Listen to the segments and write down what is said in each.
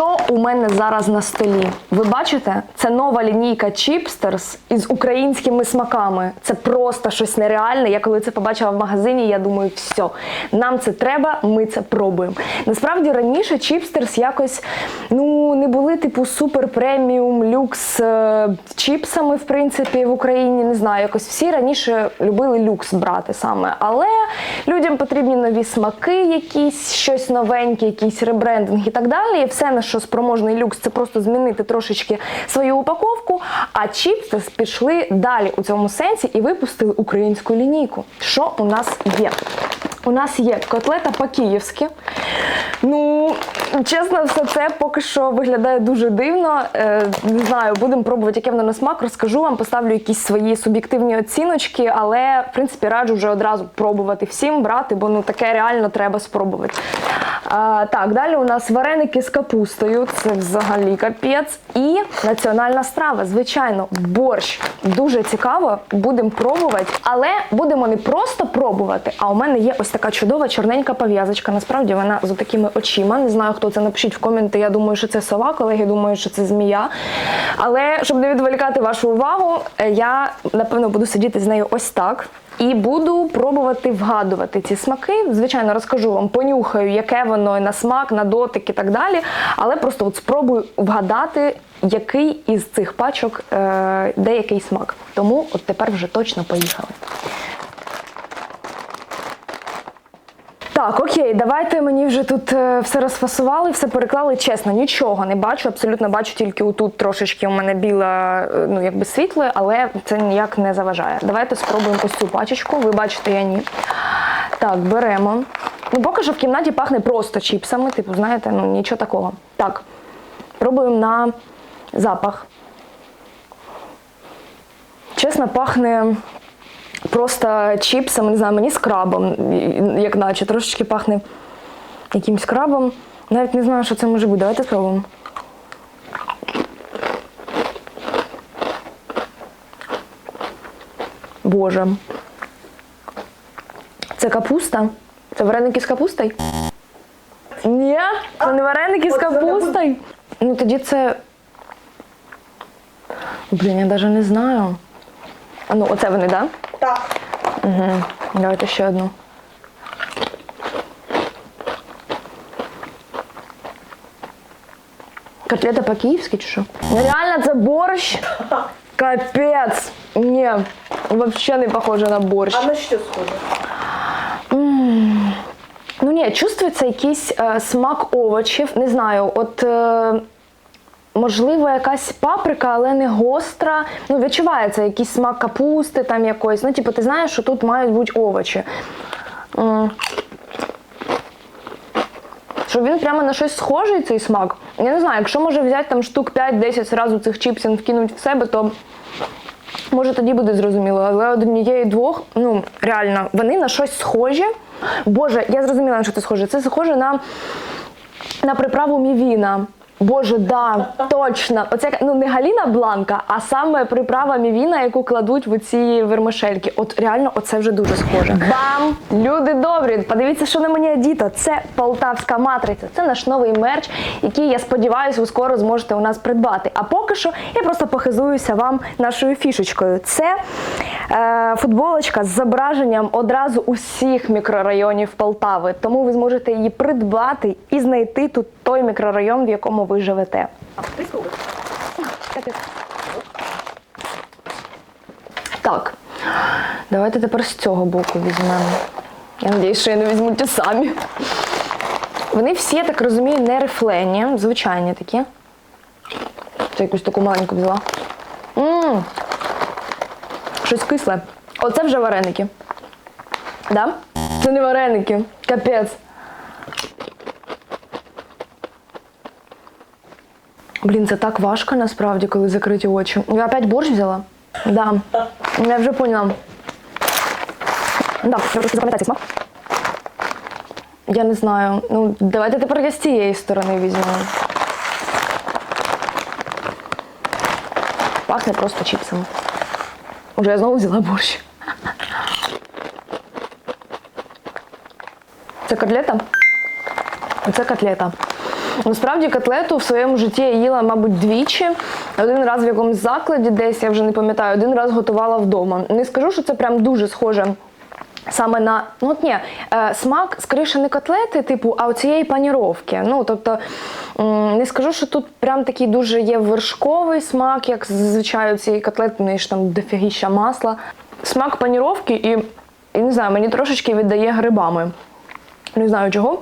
Що у мене зараз на столі? Ви бачите? Це нова лінійка Чіпстерс із українськими смаками. Це просто щось нереальне. Я коли це побачила в магазині, я думаю, все, нам це треба, ми це пробуємо. Насправді раніше Чіпстерс якось ну не були типу супер преміум люкс е, чіпсами, в принципі, в Україні. Не знаю, якось всі раніше любили люкс брати саме. Але людям потрібні нові смаки, якісь щось новеньке, якийсь ребрендинг і так далі. І все на що спроможний люкс, це просто змінити трошечки свою упаковку. А чіпси пішли далі у цьому сенсі і випустили українську лінійку. Що у нас є? У нас є котлета по-київськи. Ну, чесно, все це поки що виглядає дуже дивно. Е, не знаю, будемо пробувати, яке воно на смак. Розкажу вам, поставлю якісь свої суб'єктивні оціночки, але в принципі раджу вже одразу пробувати всім брати, бо ну таке реально треба спробувати. А, так, далі у нас вареники з капустою. Це взагалі капець. І національна страва, звичайно, борщ. Дуже цікаво, будемо пробувати. Але будемо не просто пробувати. А у мене є ось така чудова чорненька пов'язочка. Насправді вона з такими очима. Не знаю, хто це напишіть в коменти. Я думаю, що це сова, колеги думають, що це змія. Але щоб не відволікати вашу увагу, е, я напевно буду сидіти з нею ось так. І буду пробувати вгадувати ці смаки. Звичайно, розкажу вам, понюхаю, яке воно на смак, на дотик і так далі. Але просто от спробую вгадати, який із цих пачок е, де який смак. Тому от тепер вже точно поїхали. Так, окей, давайте мені вже тут е, все розфасували, все переклали. Чесно, нічого не бачу. Абсолютно бачу тільки отут трошечки у мене біла, е, ну якби світле, але це ніяк не заважає. Давайте спробуємо ось цю пачечку. Ви бачите, я ні. Так, беремо. Ну, поки що в кімнаті пахне просто чіпсами, типу, знаєте, ну нічого такого. Так, пробуємо на запах. Чесно, пахне просто чіпсами, не знаю, мені з крабом, як наче, трошечки пахне якимсь крабом. Навіть не знаю, що це може бути. Давайте спробуємо. Боже. Це капуста? Це вареники з капустою? Ні, це не вареники з капустою. Ну тоді це. Блін, я навіть не знаю. А ну, оце вони, так? Да? Так. Угу. Давайте ще одну. Котлета по-київськи чи що? Реально це борщ? Капець. Ні, взагалі не похоже на борщ. А на що схоже? Ну ні, чувствується якийсь е, смак овочів. Не знаю, от. Е, Можливо, якась паприка, але не гостра. Ну, відчувається якийсь смак капусти там якоїсь. Ну, типу, ти знаєш, що тут мають бути овочі. М. Щоб він прямо на щось схожий, цей смак. Я не знаю, якщо може взяти там штук 5-10 зразу цих чіпсів вкинуть в себе, то може тоді буде зрозуміло. Але однієї-двох, ну реально, вони на щось схожі. Боже, я зрозуміла, на що це схоже. Це схоже на, на приправу мівіна. Боже, да, точно. Оце ну не Галіна Бланка, а саме приправа мівіна, яку кладуть в ці вермишельки. От реально, оце вже дуже схоже. Бам! Люди добрі! Подивіться, що на мені одіто. Це полтавська матриця. Це наш новий мерч, який я сподіваюся, ви скоро зможете у нас придбати. А поки що я просто похизуюся вам нашою фішечкою. Це е, футболочка з зображенням одразу усіх мікрорайонів Полтави. Тому ви зможете її придбати і знайти тут той мікрорайон, в якому ви живете. Так, давайте тепер з цього боку візьмемо. Я сподіваюся, що я не візьму ті самі. Вони всі, я так розумію, не рифлені, звичайні такі. Це якусь таку маленьку взяла. Мм, щось кисле. Оце вже вареники. Да? Це не вареники. Капець. Блін, це так важко насправді, коли закриті очі. Я опять борщ взяла? Да. Я вже поняла. Да, треба просто запам'ятати смак. Я не знаю. Ну, давайте тепер я з цієї сторони візьму. Пахне просто чіпсами. Уже я знову взяла борщ. Це котлета? Це котлета. Насправді котлету в своєму житті я їла, мабуть, двічі. Один раз в якомусь закладі, десь я вже не пам'ятаю, один раз готувала вдома. Не скажу, що це прям дуже схоже. Саме на ну от ні, е, смак скоріше не котлети, типу, а оцієї паніровки. Ну тобто не скажу, що тут прям такий дуже є вершковий смак, як зазвичай у цієї котлети, ну, і ж там дофігіща масла. Смак паніровки і, і не знаю, мені трошечки віддає грибами. Не знаю чого.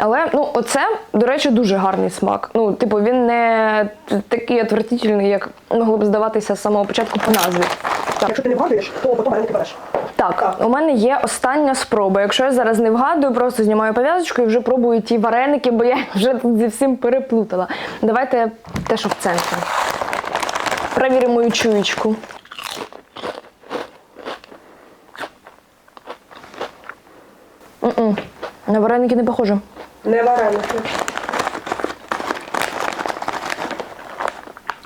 Але ну, оце, до речі, дуже гарний смак. Ну, типу, він не такий отвратительний, як могло б здаватися з самого початку по назві. Так. Якщо ти не вгадуєш, то потім вареники береш. Так, Так. у мене є остання спроба. Якщо я зараз не вгадую, просто знімаю пов'язочку і вже пробую ті вареники, бо я вже тут зі всім переплутала. Давайте те, що в центрі. Перевіримо мою чуєчку. На вареники не похоже. Не вареники.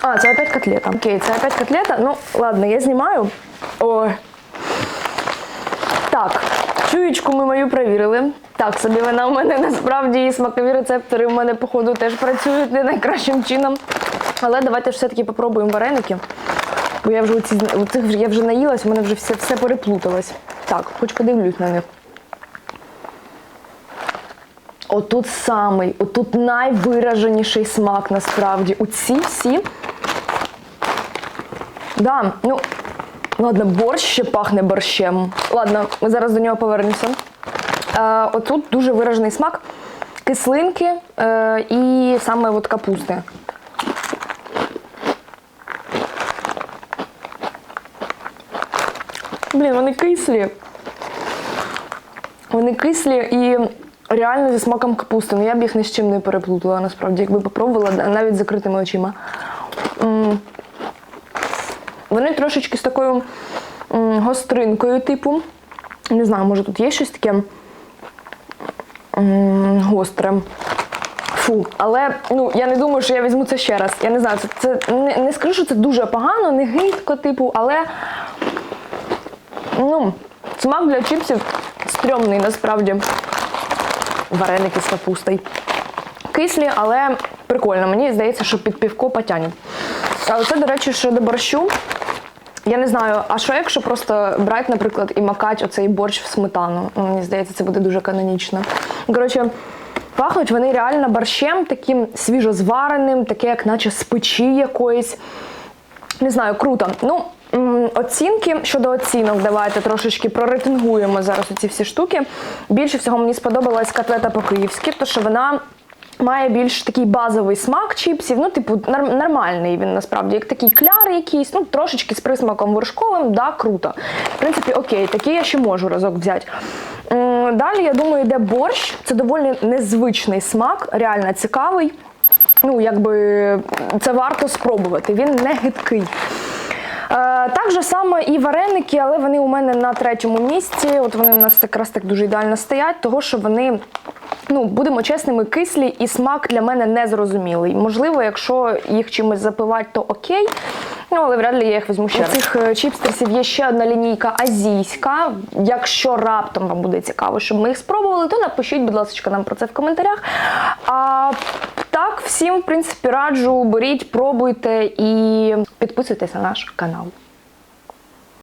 А, це опять котлета. Окей, це опять котлета. Ну, ладно, я знімаю. Ой. Так, чуєчку ми мою перевірили. Так, собі вона у мене насправді і смакові рецептори у мене, походу, теж працюють не найкращим чином. Але давайте ж все-таки попробуємо вареники. Бо я вже у, цих я вже наїлась, у мене вже все, все переплуталось. Так, хоч подивлюсь на них. Отут самий, отут найвираженіший смак насправді. У ці всі. Да, ну, ладно, борщ ще пахне борщем. Ладно, ми зараз до нього повернемося. Е, отут дуже виражений смак кислинки е, і саме от капусти. Блін, вони кислі. Вони кислі і реально зі смаком капусти. Ну я б їх ні з чим не переплутала, насправді, якби попробувала навіть з закритими очима. Вони трошечки з такою гостринкою, типу. Не знаю, може тут є щось таке гостре. Фу, але ну я не думаю, що я візьму це ще раз. Я не знаю, це, це не, не скажу, що це дуже погано, не гидко, типу, але ну, смак для чіпсів стрьомний насправді. Вареники з капустою. Кислі, але прикольно. Мені здається, що під півко потягне. А це, до речі, щодо борщу. Я не знаю, а що якщо просто брати, наприклад, і макати оцей борщ в сметану? Ну, Мені здається, це буде дуже канонічно. Коротше, пахнуть вони реально борщем таким свіжозвареним, таке, як наче з печі якоїсь. Не знаю, круто. Ну, оцінки щодо оцінок, давайте трошечки прорейтингуємо зараз ці всі штуки. Більше всього мені сподобалась котлета по-київськи, тому що вона має більш такий базовий смак чіпсів. Ну, типу, нормальний він насправді, як такий кляр якийсь, ну трошечки з присмаком вершковим, да, круто. В принципі, окей, такий я ще можу разок взяти. Далі, я думаю, йде борщ. Це доволі незвичний смак, реально цікавий. Ну, якби це варто спробувати. Він не гидкий. Е, так же само і вареники, але вони у мене на третьому місці. От вони у нас якраз так дуже ідеально стоять, того що вони. Ну, будемо чесними, кислі і смак для мене незрозумілий. Можливо, якщо їх чимось запивати, то окей. Ну, але вряд ли я їх візьму ще. У цих е, чіпстерсів є ще одна лінійка азійська. Якщо раптом вам буде цікаво, щоб ми їх спробували, то напишіть, будь ласка, нам про це в коментарях. А всім, в принципі, раджу, беріть, пробуйте і підписуйтесь на наш канал.